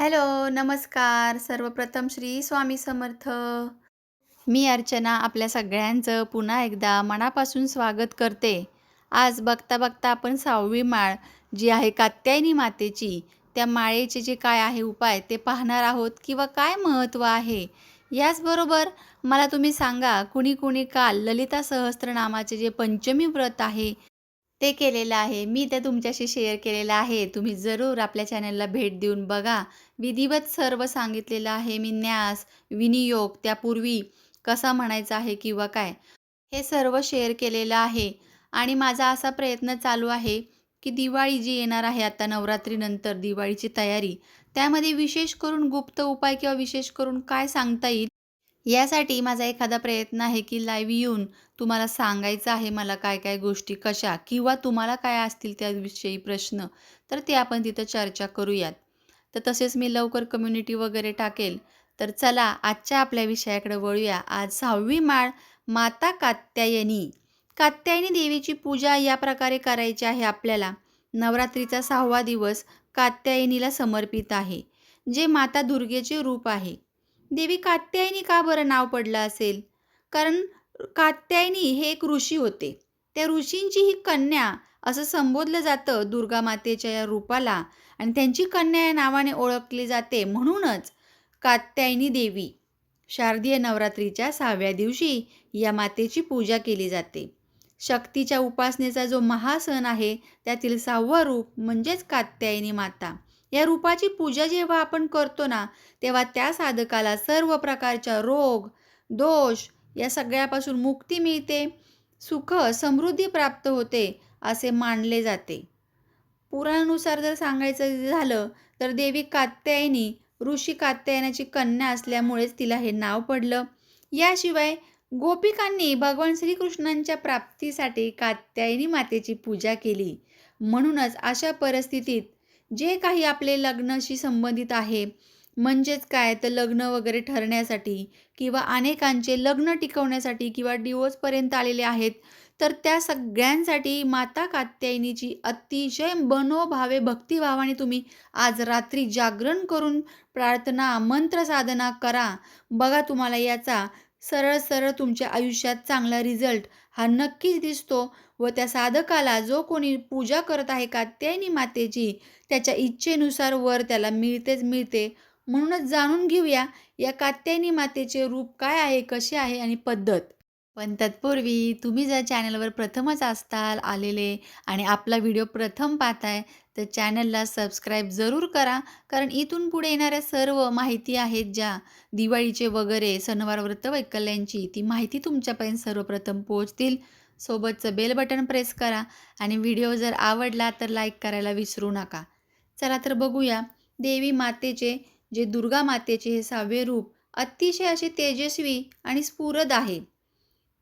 Hello, नमस्कार. सर्वप्रथम श्री स्वामी समर्थ. मी अर्चना आपल्या सगळ्यांचं पुन्हा एकदा मनापासून स्वागत करते. आज बघता-बघता आपण सहावी माळ जी आहे कात्यायनी मातेची, त्या माळेचे जे काय आहे उपाय ते पाहणार आहोत किंवा काय महत्त्व आहे. याचबरोबर मला तुम्ही सांगा, कुणी-कुणी काल ललिता सहस्त्रनामाचे जे पंचमी व्रत आहे, ते केलेलं आहे. मी ते तुमच्याशी शेअर केलेलं आहे. तुम्ही जरूर आपल्या चॅनलला भेट देऊन बघा. विधिवत सर्व सांगितलेलं आहे. मी न्यास, विनियोग, त्यापूर्वी कसा म्हणायचा आहे किंवा काय, हे सर्व शेअर केलेलं आहे. आणि माझा असा प्रयत्न चालू आहे, की दिवाळी जी येणार आहे आता नवरात्रीनंतर दिवाळीची तयारी, त्यामध्ये विशेष करून गुप्त उपाय किंवा विशेष करून काय सांगता येईल, यासाठी माझा एखादा प्रयत्न आहे, की लाईव्ह येऊन तुम्हाला सांगायचं आहे मला काय-काय गोष्टी कशा किंवा तुम्हाला काय असतील त्याविषयी प्रश्न, तर ते आपण तिथं चर्चा करूयात. तर तसेच मी लवकर कम्युनिटी वगैरे टाकेल. तर चला आजच्या आपल्या विषयाकडे वळूया. आज सहावी माळ माता कात्यायनी. कात्यायनी देवीची पूजा या प्रकारे करायची आहे आपल्याला. नवरात्रीचा सहावा दिवस कात्यायनीला समर्पित आहे, जे माता दुर्गेचे रूप आहे. देवी कात्यायनी का बरं नाव पडलं असेल? कारण कात्यायनी हे एक ऋषी होते. त्या ऋषींची ही कन्या असं संबोधलं जातं दुर्गा मातेच्या या रूपाला आणि त्यांची कन्या या नावाने ओळखली जाते. म्हणूनच कात्यायनी देवी. शारदीय नवरात्रीच्या सहाव्या दिवशी या मातेची पूजा केली जाते. शक्तीच्या उपासनेचा जो महासण आहे, त्यातील सहावं रूप म्हणजेच कात्यायनी माता. या रूपाची पूजा जेव्हा आपण करतो ना, तेव्हा त्या साधकाला सर्व प्रकारच्या रोग, दोष या सगळ्यापासून मुक्ती मिळते, सुख, समृद्धी प्राप्त होते, असे मानले जाते. पुराणानुसार जर सांगायचं झालं, तर देवी कात्यायनी ऋषी कात्यायनाची कन्या असल्यामुळेच तिला हे नाव पडलं. याशिवाय गोपिकांनी भगवान श्रीकृष्णांच्या प्राप्तीसाठी कात्यायनी मातेची पूजा केली. म्हणूनच अशा परिस्थितीत जे काही आपले लग्नाशी संबंधित आहे, म्हणजेच काय तर लग्न वगैरे ठरण्यासाठी किंवा अनेकांचे लग्न टिकवण्यासाठी किंवा डिवोर्सपर्यंत आलेले आहेत, तर त्या सगळ्यांसाठी माता कात्यायनीची अतिशय मनोभावे भक्तिभावाने तुम्ही आज रात्री जागरण करून प्रार्थना, मंत्र साधना करा. बघा तुम्हाला याचा सरळ-सरळ तुमच्या आयुष्यात चांगला रिझल्ट हा नक्कीच दिसतो व त्या साधकाला जो कोणी पूजा करत आहे कात्यायनी मातेची, त्याच्या इच्छेनुसार वर त्याला मिळतेच मिळते. म्हणूनच जाणून घेऊया या कात्यायनी मातेचे रूप काय आहे, कसे आहे आणि पद्धत. पण तत्पूर्वी तुम्ही जर चॅनलवर प्रथमच असताल आलेले आणि आपला व्हिडिओ प्रथम पाहताय, तर चॅनलला सबस्क्राईब जरूर करा. कारण इथून पुढे येणाऱ्या सर्व माहिती आहेत ज्या दिवाळीचे वगैरे सणवार व्रत वैकल्यांची ती माहिती तुमच्यापर्यंत सर्वप्रथम पोहोचतील. सोबतचं बेल बटन प्रेस करा आणि व्हिडिओ जर आवडला तर लाईक करायला विसरू नका. चला तर बघूया देवी मातेचे जे दुर्गा मातेचे हे सहावे रूप अतिशय असे तेजस्वी आणि स्फुरद आहे.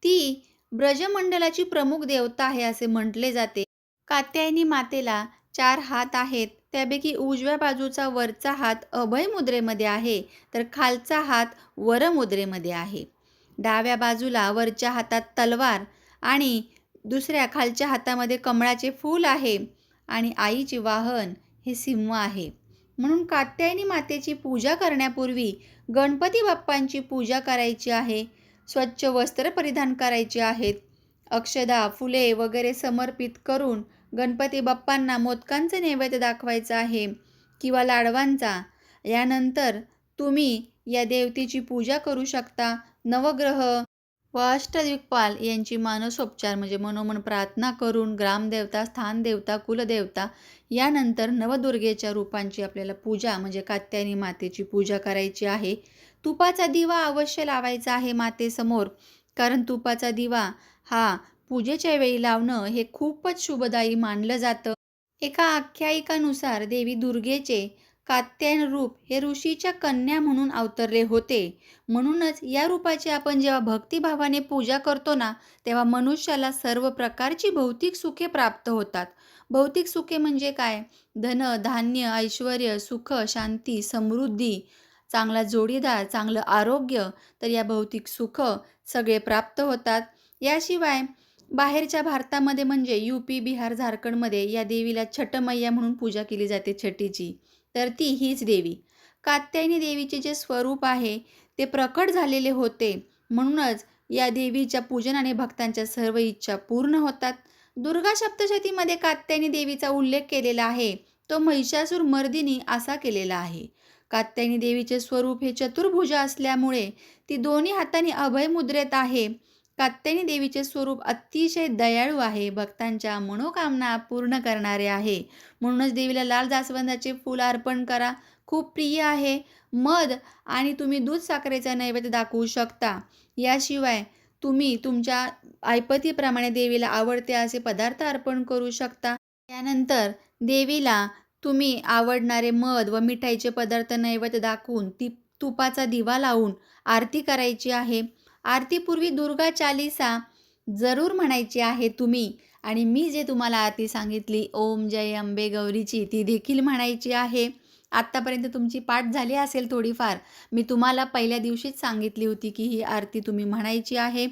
ती ब्रजमंडलाची प्रमुख देवता आहे असे म्हटले जाते. कात्यायनी मातेला चार हात आहेत. त्यापैकी उजव्या बाजूचा वरचा हात अभय मुद्रेमध्ये आहे, तर खालचा हात वरमुद्रेमध्ये आहे. डाव्या बाजूला वरच्या हातात तलवार आणि दुसऱ्या खालच्या हातामध्ये कमळाचे फूल आहे आणि आईचे वाहन हे सिंह आहे. म्हणून कात्यायनी मातेची पूजा करण्यापूर्वी गणपती बाप्पांची पूजा करायची आहे. स्वच्छ वस्त्र परिधान करायचे आहेत. अक्षदा, फुले वगैरे समर्पित करून गणपती बाप्पांना मोदकांचे नैवेद्य दाखवायचं आहे किंवा लाडवांचा. यानंतर तुम्ही या देवतेची पूजा करू शकता. नवग्रह व अष्टदिक्पाल यांची मानसोपचार म्हणजे मनोमन प्रार्थना करून ग्रामदेवता, स्थानदेवता, कुलदेवता यानंतर नवदुर्गेच्या रूपांची आपल्याला पूजा म्हणजे कात्यायनी मातेची पूजा करायची आहे. तुपाचा दिवा अवश्य लावायचा आहे मातेसमोर. कारण तुपाचा दिवा हा पूजेच्या वेळी लावणं हे खूपच शुभदायी मानलं जातं. एका आख्यायिकानुसार देवी दुर्गेचे कात्यायन रूप हे ऋषीच्या कन्या म्हणून अवतरले होते. म्हणूनच या रूपाची आपण जेव्हा भक्तिभावाने पूजा करतो ना, तेव्हा मनुष्याला सर्व प्रकारची भौतिक सुखे प्राप्त होतात. भौतिक सुखे म्हणजे काय? धन, धान्य, ऐश्वर्य, सुख, शांती, समृद्धी, चांगला जोडीदार, चांगलं आरोग्य, तर या भौतिक सुख सगळे प्राप्त होतात. याशिवाय बाहेरच्या भारतामध्ये म्हणजे यू पी बिहार, झारखंडमध्ये या देवीला छठ मैया म्हणून पूजा केली जाते छठीची. तर ती हीच देवी. कात्यायनी देवीचे जे स्वरूप आहे ते प्रकट झालेले होते. म्हणूनच या देवीच्या पूजनाने भक्तांच्या सर्व इच्छा पूर्ण होतात. दुर्गा सप्तशतीमध्ये कात्यायनी देवीचा उल्लेख केलेला आहे. तो महिषासूर मर्दिनी असा केलेला आहे. कात्यायनी देवीचे स्वरूप हे चतुर्भुजा असल्यामुळे ती दोन्ही हातांनी अभय मुद्रेत आहे. कात्यायनी देवीचे स्वरूप अतिशय दयाळू आहे भक्तांच्या मनोकामना पूर्ण करणारे आहे. म्हणूनच देवीला लाल जास्वंदाचे फूल अर्पण करा. खूप प्रिय आहे. मध आणि तुम्ही दूध साखरेचा नैवेद्य दाखवू शकता. याशिवाय तुम्ही तुमच्या ऐपतीप्रमाणे देवीला आवडते असे पदार्थ अर्पण करू शकता. त्यानंतर देवीला तुम्ही आवडणारे मध व मिठाईचे पदार्थ नैवेद्य दाखवून ती तुपाचा दिवा लावून आरती करायची आहे. आरतीपूर्वी दुर्गा चालिसा जरूर म्हणायची आहे तुम्ही. आणि मी जे तुम्हाला आरती सांगितली ओम जय अंबे गौरीची ती देखील म्हणायची आहे. आत्तापर्यंत तुमची पाठ झाली असेल थोडीफार. मी तुम्हाला पहिल्या दिवशीच सांगितली होती की ही आरती तुम्ही म्हणायची आहे.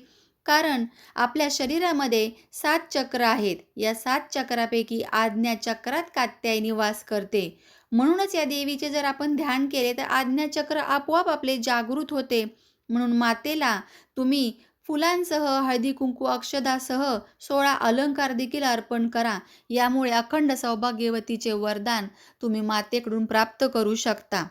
कारण आपल्या शरीरामध्ये सात चक्र आहेत. या सात चक्रापैकी आज्ञा चक्रात कात्यायनी वास करते. म्हणूनच या देवीचे जर आपण ध्यान केले तर आज्ञा चक्र आपोआप आपले जागृत होते. म्हणून मातेला तुम्ही फुलांसह हळदी कुंकू अक्षदासह सोळा अलंकार देखील अर्पण करा. यामुळे अखंड सौभाग्यवतीचे वरदान तुम्ही मातेकडून प्राप्त करू शकता.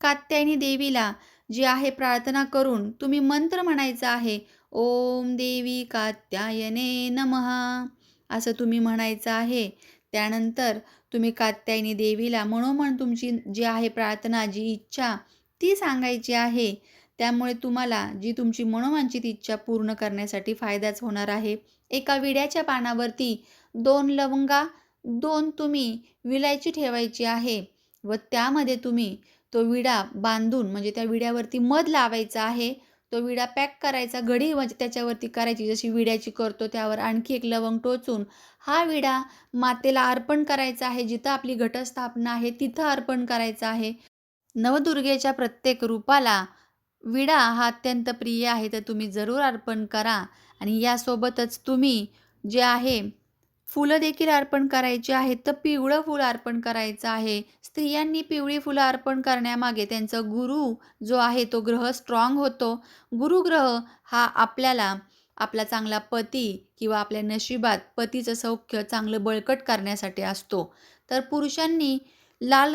कात्यायनी देवीला जी आहे प्रार्थना करून तुम्ही मंत्र म्हणायचा आहे ओम देवी कात्यायने नमहा असं तुम्ही म्हणायचं आहे. त्यानंतर तुम्ही कात्यायनी देवीला मनोमन तुमची जी आहे प्रार्थना जी इच्छा ती सांगायची आहे. त्यामुळे तुम्हाला जी तुमची मनोवांछित इच्छा पूर्ण करण्यासाठी फायदाच होणार आहे. एका विड्याच्या पानावरती दोन लवंगा दोन तुम्ही विलायची ठेवायची आहे व त्यामध्ये तुम्ही तो विडा बांधून म्हणजे त्या विड्यावरती मध लावायचा आहे तो विडा पॅक करायचा घडी म्हणजे त्याच्यावरती करायची जशी विड्याची करतो त्यावर आणखी एक लवंग टोचून हा विडा मातेला अर्पण करायचा आहे जिथं आपली घटस्थापना आहे तिथं अर्पण करायचा आहे. नवदुर्गेच्या प्रत्येक रूपाला विडा हा अत्यंत प्रिय आहे तर तुम्ही जरूर अर्पण करा. आणि यासोबतच तुम्ही जे आहे फुलं देखील अर्पण करायची आहेत तर पिवळं फुल अर्पण करायचं आहे. स्त्रियांनी पिवळी फुलं अर्पण करण्यामागे त्यांचा गुरु जो आहे तो ग्रह स्ट्रॉंग होतो. गुरुग्रह हा आपल्याला आपला चांगला पती किंवा आपल्या नशिबात पतीचं सौख्य चांगलं बळकट करण्यासाठी असतो. तर पुरुषांनी लाल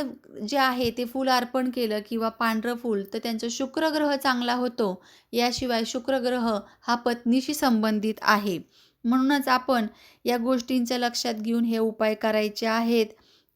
जे आहे ते फूल अर्पण केलं किंवा पांढरं फूल तर त्यांचं शुक्रग्रह चांगला होतो. याशिवाय शुक्रग्रह हा पत्नीशी संबंधित आहे. म्हणूनच आपण या गोष्टींचं लक्षात घेऊन हे उपाय करायचे आहेत.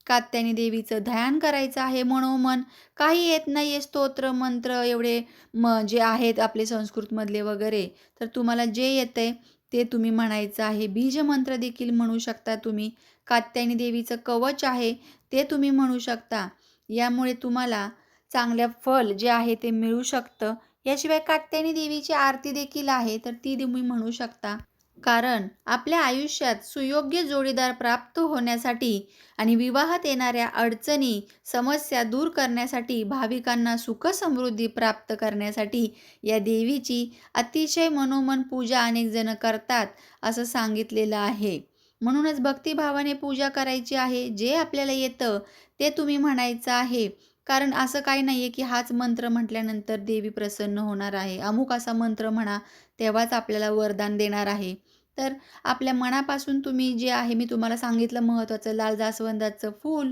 कात्यानी देवीचं ध्यान करायचं आहे मनोमन काही येत नाही आहे स्तोत्र मंत्र एवढे म जे आहेत आपले संस्कृतमधले वगैरे. तर तुम्हाला जे येतं आहे ते तुम्ही म्हणायचं आहे. बीजमंत्र देखील म्हणू शकता तुम्ही. कात्यायनी देवीचं कवच आहे ते तुम्ही म्हणू शकता. यामुळे तुम्हाला चांगल्या फल जे आहे ते मिळू शकतं. याशिवाय कात्यायनी देवीची आरती देखील आहे तर ती तुम्ही म्हणू शकता. कारण आपल्या आयुष्यात सुयोग्य जोडीदार प्राप्त होण्यासाठी आणि विवाहात येणाऱ्या अडचणी समस्या दूर करण्यासाठी भाविकांना सुखसमृद्धी प्राप्त करण्यासाठी या देवीची अतिशय मनोमन पूजा अनेकजण करतात असं सांगितलेलं आहे. म्हणूनच भक्तिभावाने पूजा करायची आहे जे आपल्याला येतं ते तुम्ही म्हणायचं आहे. कारण असं काही नाही आहे की हाच मंत्र म्हटल्यानंतर देवी प्रसन्न होणार आहे. अमुक असा मंत्र म्हणा तेव्हाच आपल्याला वरदान देणार आहे. तर आपल्या मनापासून तुम्ही जे आहे मी तुम्हाला सांगितलं महत्त्वाचं लाल जास्वंदाचं फूल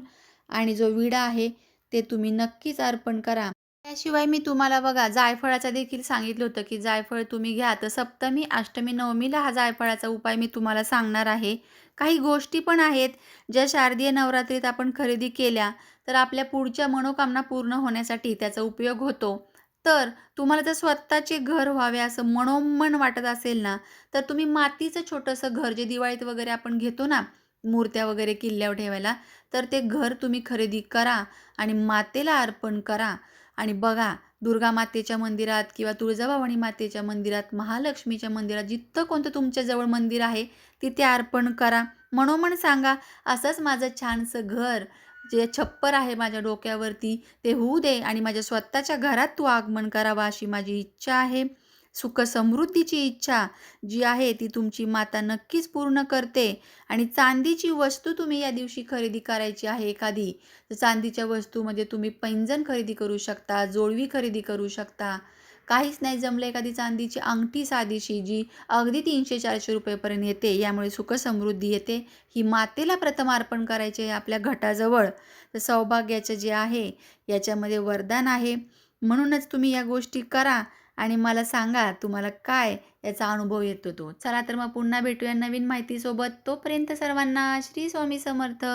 आणि जो विडा आहे ते तुम्ही नक्कीच अर्पण करा. त्याशिवाय मी तुम्हाला बघा जायफळाचं देखील सांगितलं होतं की जायफळ तुम्ही घ्या. तर सप्तमी अष्टमी नवमीला हा जायफळाचा उपाय मी तुम्हाला सांगणार आहे. काही गोष्टी पण आहेत ज्या शारदीय नवरात्रीत आपण खरेदी केल्या तर आपल्या पुढच्या मनोकामना पूर्ण होण्यासाठी त्याचा उपयोग होतो. तर तुम्हाला जर स्वतःचे घर व्हावे असं मनोमन वाटत असेल ना तर तुम्ही मातीचं छोटंसं घर जे दिवाळीत वगैरे आपण घेतो ना मूर्त्या वगैरे किल्ल्यावर ठेवायला तर ते घर तुम्ही खरेदी करा आणि मातेला अर्पण करा. आणि बघा दुर्गा मातेच्या मंदिरात किंवा तुळजाभवानी मातेच्या मंदिरात महालक्ष्मीच्या मंदिरात जिथं कोणतं तुमच्याजवळ मंदिर आहे तिथे अर्पण करा. मनोमन सांगा असंच माझं छानसं घर जे छप्पर आहे माझ्या डोक्यावरती ते होऊ दे आणि माझ्या स्वतःच्या घरात तू आगमन करावा अशी माझी इच्छा आहे. सुखसमृद्धीची इच्छा जी आहे ती तुमची माता नक्कीच पूर्ण करते. आणि चांदीची वस्तू तुम्ही या दिवशी खरेदी करायची आहे एखादी तर चांदीच्या वस्तूमध्ये म्हणजे तुम्ही पैंजण खरेदी करू शकता जोडवी खरेदी करू शकता. काहीच नाही जमलं एखादी चांदीची अंगठी साधीशी जी अगदी तीनशे चारशे रुपयेपर्यंत येते यामुळे सुखसमृद्धी येते. ही मातेला प्रथम अर्पण करायचे आहे आपल्या घटाजवळ. तर सौभाग्याचं जे आहे याच्यामध्ये वरदान आहे. म्हणूनच तुम्ही या गोष्टी करा आणि मला सांगा तुम्हाला काय याचा अनुभव येतो तो. चला तर मग पुन्हा भेटूया नवीन माहितीसोबत. तोपर्यंत सर्वांना श्री स्वामी समर्थ.